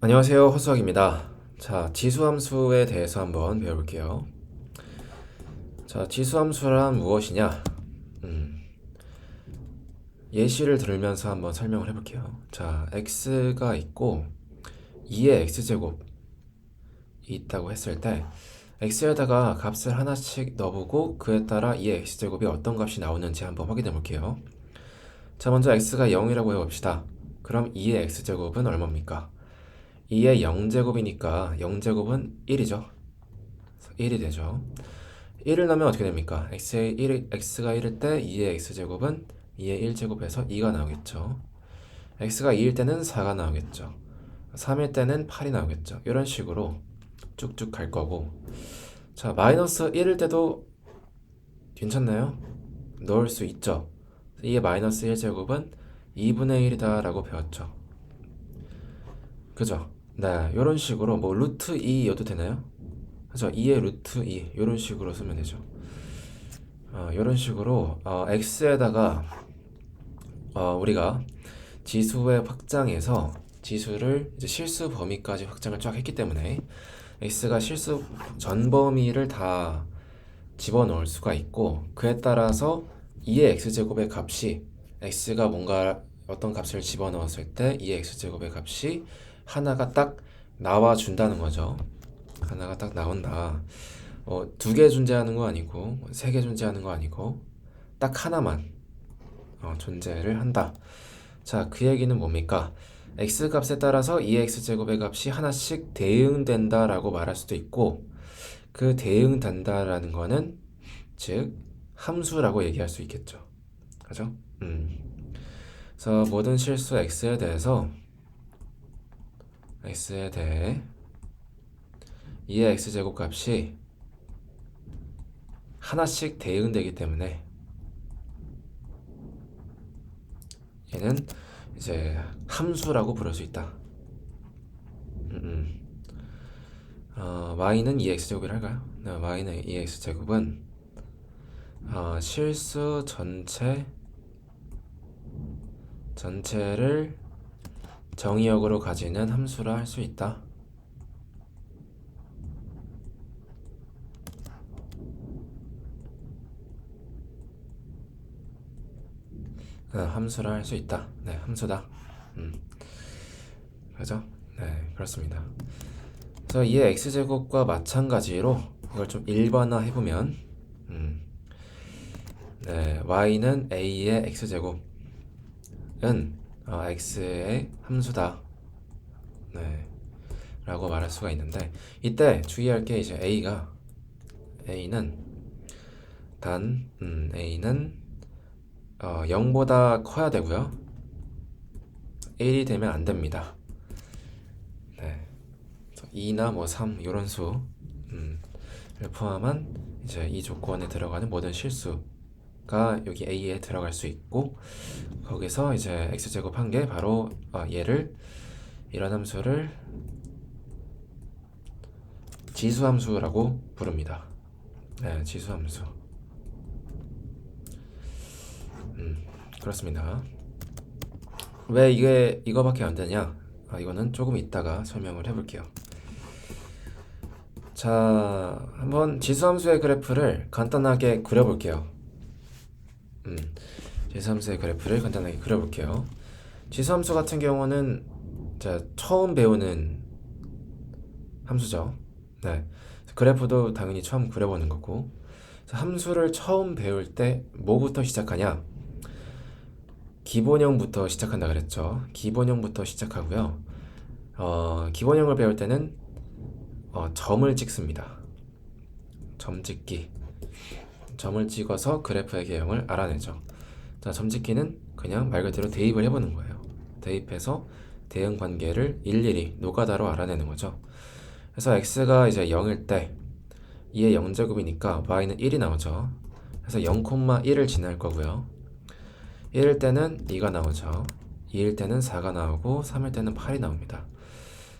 안녕하세요. 허수학입니다. 자, 지수함수에 대해서 한번 배워볼게요. 자, 지수함수란 무엇이냐? 음, 예시를 들으면서 한번 설명을 해볼게요. 자, x가 있고 2의 x제곱이 있다고 했을 때 x에다가 값을 하나씩 넣어보고 그에 따라 2의 x제곱이 어떤 값이 나오는지 한번 확인해 볼게요. 자, 먼저 x가 0이라고 해봅시다. 그럼 2의 x제곱은 얼마입니까? 2의 0제곱이니까 0제곱은 1이죠. 1이 되죠. 1을 넣으면 어떻게 됩니까? x의 1, x가 1일 때 2의 x제곱은 2의 1제곱에서 2가 나오겠죠. x가 2일 때는 4가 나오겠죠. 3일 때는 8이 나오겠죠. 이런 식으로 쭉쭉 갈 거고 자 마이너스 1일 때도 괜찮나요? 넣을 수 있죠. 2의 마이너스 1제곱은 2분의 1이다 라고 배웠죠. 그죠? 네, 이런 식으로 뭐 루트 2여도 되나요? 그죠? 2의 루트 2 이런 식으로 쓰면 되죠. 어, 이런 식으로 어, x에다가 어, 우리가 지수의 확장해서 지수를 이제 실수 범위까지 확장을 쫙 했기 때문에 x가 실수 전 범위를 다 집어넣을 수가 있고 그에 따라서 2의 x제곱의 값이 x가 뭔가 어떤 값을 집어넣었을 때 2의 x제곱의 값이 하나가 딱 나와 준다는 거죠. 하나가 딱 나온다. 어, 두 개 존재하는 거 아니고 세 개 존재하는 거 아니고 딱 하나만 어, 존재를 한다. 자, 그 얘기는 뭡니까? x 값에 따라서 2x 제곱의 값이 하나씩 대응된다라고 말할 수도 있고 그 대응된다라는 거는 즉 함수라고 얘기할 수 있겠죠. 그죠? 음. 그래서 모든 실수 x에 대해서 x에 대해 2의 x제곱 값이 하나씩 대응되기 때문에 얘는 이제 함수라고 부를 수 있다. 음, 음. 어, y는 2x제곱이라 할까요? 네, y는 2x제곱은 어, 실수 전체 전체를 정의역으로 가지는 함수라 할 수 있다. 어, 함수라 할 수 있다. 네, 함수다. 음. 그죠? 네, 그렇습니다. 그래서 이의 x제곱과 마찬가지로 이걸 좀 일반화 해보면 음. 네, y는 a의 x제곱은 어, x의 함수다. 네. 라고 말할 수가 있는데 이때 주의할 게 이제 a가 a는 단 음, a는 어, 0보다 커야 되고요. 1이 되면 안 됩니다. 네. 2나 뭐 3 이런 수를 음, 포함한 이제 이 조건에 들어가는 모든 실수 가 여기 a에 들어갈 수 있고 거기서 이제 x제곱 한 게 바로 어, 얘를 이런 함수를 지수함수라고 부릅니다. 네, 지수함수. 음, 그렇습니다. 왜 이게 이거밖에 안 되냐? 아, 이거는 조금 이따가 설명을 해볼게요. 자, 한번 지수함수의 그래프를 간단하게 그려볼게요. 음, 지수함수의 그래프를 간단하게 그려볼게요. 지수함수 같은 경우는 자, 처음 배우는 함수죠. 네. 그래프도 당연히 처음 그려보는 거고. 함수를 처음 배울 때 뭐부터 시작하냐? 기본형부터 시작한다 그랬죠. 기본형부터 시작하고요. 어, 기본형을 배울 때는 어, 점을 찍습니다. 점 찍기. 점을 찍어서 그래프의 개형을 알아내죠. 자, 점 찍기는 그냥 말 그대로 대입을 해보는 거예요. 대입해서 대응 관계를 일일이 노가다로 알아내는 거죠. 그래서 x가 이제 0일 때 2의 0제곱이니까 y는 1이 나오죠. 그래서 0,1을 지날 거고요. 1일 때는 2가 나오죠. 2일 때는 4가 나오고 3일 때는 8이 나옵니다.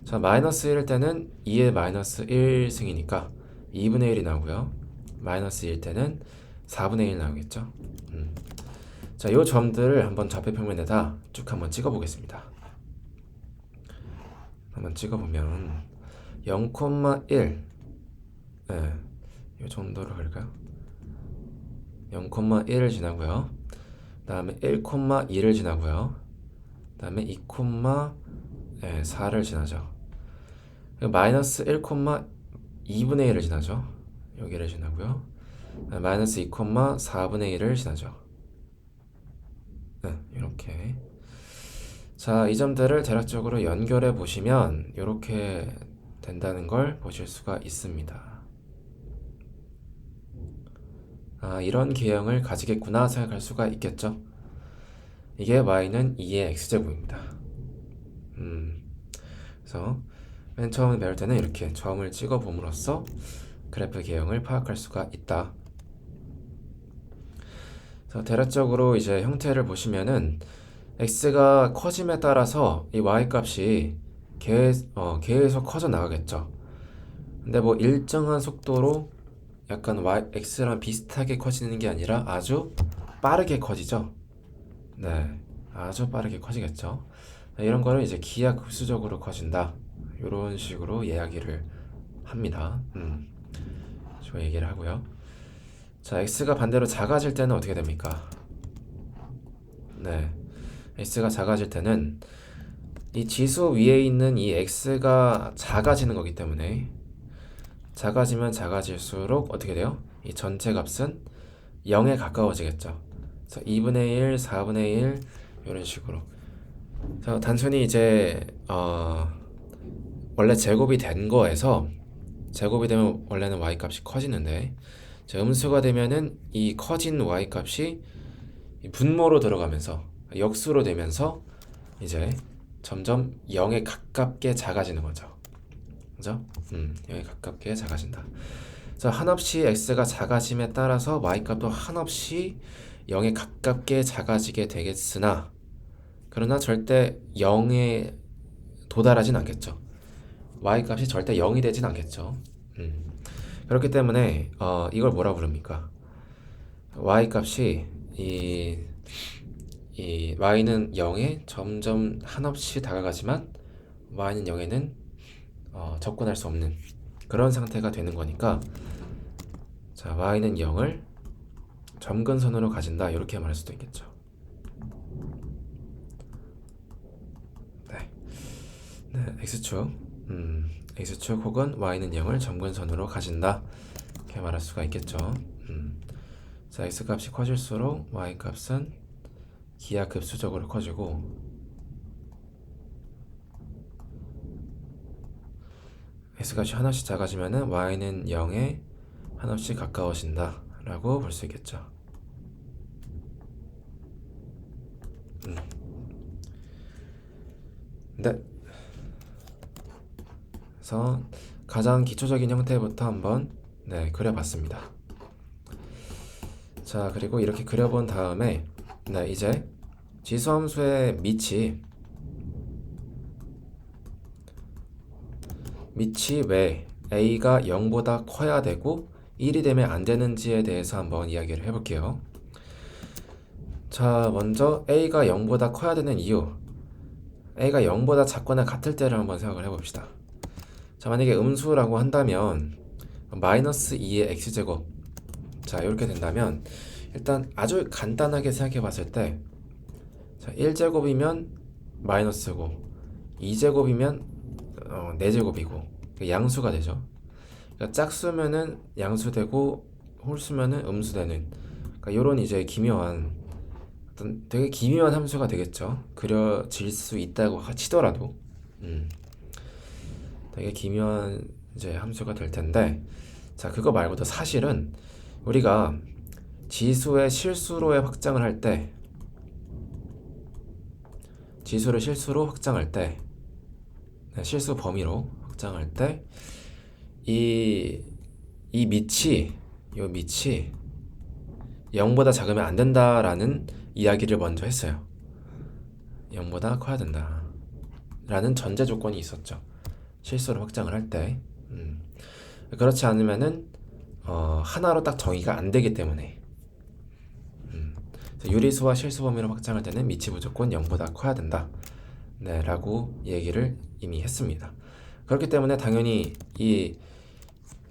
자, 마이너스 1일 때는 2의 마이너스 1승이니까 2분의 1이 나오고요. 마이너스 1일 때는 4분의 1 나오겠죠. 음. 자, 이 점들을 한번 좌표 평면에다 쭉 한번 찍어 보겠습니다. 한번 찍어보면 0,1 네, 이 정도로 갈까요? 0,1을 지나고요. 다음에 1,2를 지나고요. 다음에 2,4를 지나죠. 마이너스 1,2분의 1을 지나죠. 여기를 지나고요. 마이너스 2,4분의 1을 지나죠. 네, 이렇게. 자, 이 점들을 대략적으로 연결해 보시면 이렇게 된다는 걸 보실 수가 있습니다. 아, 이런 개형을 가지겠구나 생각할 수가 있겠죠. 이게 y는 2의 x제곱입니다. 음, 그래서 맨 처음 배울 때는 이렇게 점을 찍어 봄으로써 그래프 개형을 파악할 수가 있다. 그래서 대략적으로 이제 형태를 보시면은 x가 커짐에 따라서 이 y 값이 계, 어, 계속 커져 나가겠죠. 근데 뭐 일정한 속도로 약간 y, x랑 비슷하게 커지는 게 아니라 아주 빠르게 커지죠. 네, 아주 빠르게 커지겠죠. 네, 이런 거를 이제 기하급수적으로 커진다. 이런 식으로 이야기를 합니다. 음, 저 얘기를 하고요. 자, x가 반대로 작아질 때는 어떻게 됩니까? 네, x가 작아질 때는 이 지수 위에 있는 이 x가 작아지는 거기 때문에 작아지면 작아질수록 어떻게 돼요? 이 전체 값은 0에 가까워지겠죠. 그래서 2분의 1, 4분의 1 이런 식으로. 단순히 이제 어 원래 제곱이 된 거에서 제곱이 되면 원래는 y 값이 커지는데 자, 음수가 되면은 이 커진 y 값이 이 분모로 들어가면서 역수로 되면서 이제 점점 0에 가깝게 작아지는 거죠. 그죠? 음, 0에 가깝게 작아진다. 자, 한없이 x가 작아짐에 따라서 y 값도 한없이 0에 가깝게 작아지게 되겠으나 그러나 절대 0에 도달하진 않겠죠. Y 값이 절대 0이 되진 않겠죠. 음. 그렇기 때문에 어, 이걸 뭐라 부릅니까? y 값이 이, 이 y는 0에 점점 한없이 다가가지만 y는 0에는 어, 접근할 수 없는 그런 상태가 되는 거니까 자 y는 0을 점근선으로 가진다 이렇게 말할 수도 있겠죠. 네, 네 x축, 음, x축 혹은 y는 0을 점근선으로 가진다 이렇게 말할 수가 있겠죠. 음. 자 x 값이 커질수록 y 값은 기하급수적으로 커지고 x 값이 하나씩 작아지면은 y는 0에 하나씩 가까워진다 라고 볼 수 있겠죠. 음. 네. 그래서 가장 기초적인 형태부터 한번 네, 그려봤습니다. 자, 그리고 이렇게 그려본 다음에 네, 이제 지수함수의 밑이 밑이 왜 a가 0보다 커야 되고 1이 되면 안 되는지에 대해서 한번 이야기를 해볼게요. 자, 먼저 a가 0보다 커야 되는 이유. a가 0보다 작거나 같을 때를 한번 생각을 해봅시다. 자, 만약에 음수라고 한다면 마이너스 2의 x제곱. 자, 이렇게 된다면 일단 아주 간단하게 생각해 봤을 때 자, 1제곱이면 마이너스고 2제곱이면 어, 4제곱이고 양수가 되죠. 그러니까 짝수면은 양수되고 홀수면은 음수되는 그러니까 이런 이제 기묘한 어떤 되게 기묘한 함수가 되겠죠. 그려질 수 있다고 치더라도 음. 되게 기묘한 이제 함수가 될 텐데 자 그거 말고도 사실은 우리가 지수의 실수로의 확장을 할 때 지수를 실수로 확장할 때 네, 실수 범위로 확장할 때 이, 이 밑이, 요 밑이 0보다 작으면 안 된다라는 이야기를 먼저 했어요. 0보다 커야 된다. 라는 전제 조건이 있었죠. 실수로 확장을 할 때. 음. 그렇지 않으면은, 어, 하나로 딱 정의가 안 되기 때문에. 음. 유리수와 실수 범위로 확장할 때는 미치 무조건 0보다 커야 된다. 네, 라고 얘기를 이미 했습니다. 그렇기 때문에 당연히 이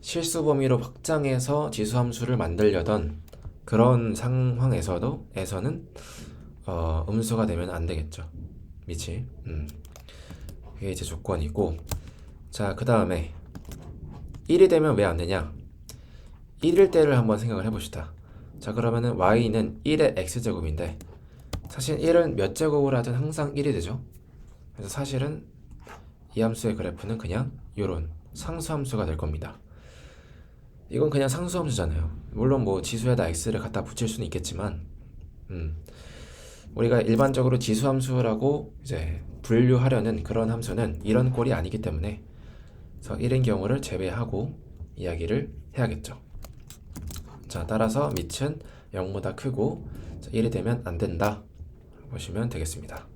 실수 범위로 확장해서 지수 함수를 만들려던 그런 상황에서도 에서는 어, 음수가 되면 안 되겠죠. 미치. 음. 그게 이제 조건이고. 자, 그 다음에 1이 되면 왜 안 되냐? 1일 때를 한번 생각을 해봅시다. 자, 그러면은 y는 1의 x제곱인데 사실 1은 몇 제곱을 하든 항상 1이 되죠. 그래서 사실은 이 함수의 그래프는 그냥 요런 상수함수가 될 겁니다. 이건 그냥 상수함수잖아요. 물론 뭐 지수에다 x를 갖다 붙일 수는 있겠지만, 음, 우리가 일반적으로 지수함수라고 이제 분류하려는 그런 함수는 이런 꼴이 아니기 때문에, 그래서 1인 경우를 제외하고 이야기를 해야겠죠. 자, 따라서 밑은 0보다 크고 1이 되면 안 된다 보시면 되겠습니다.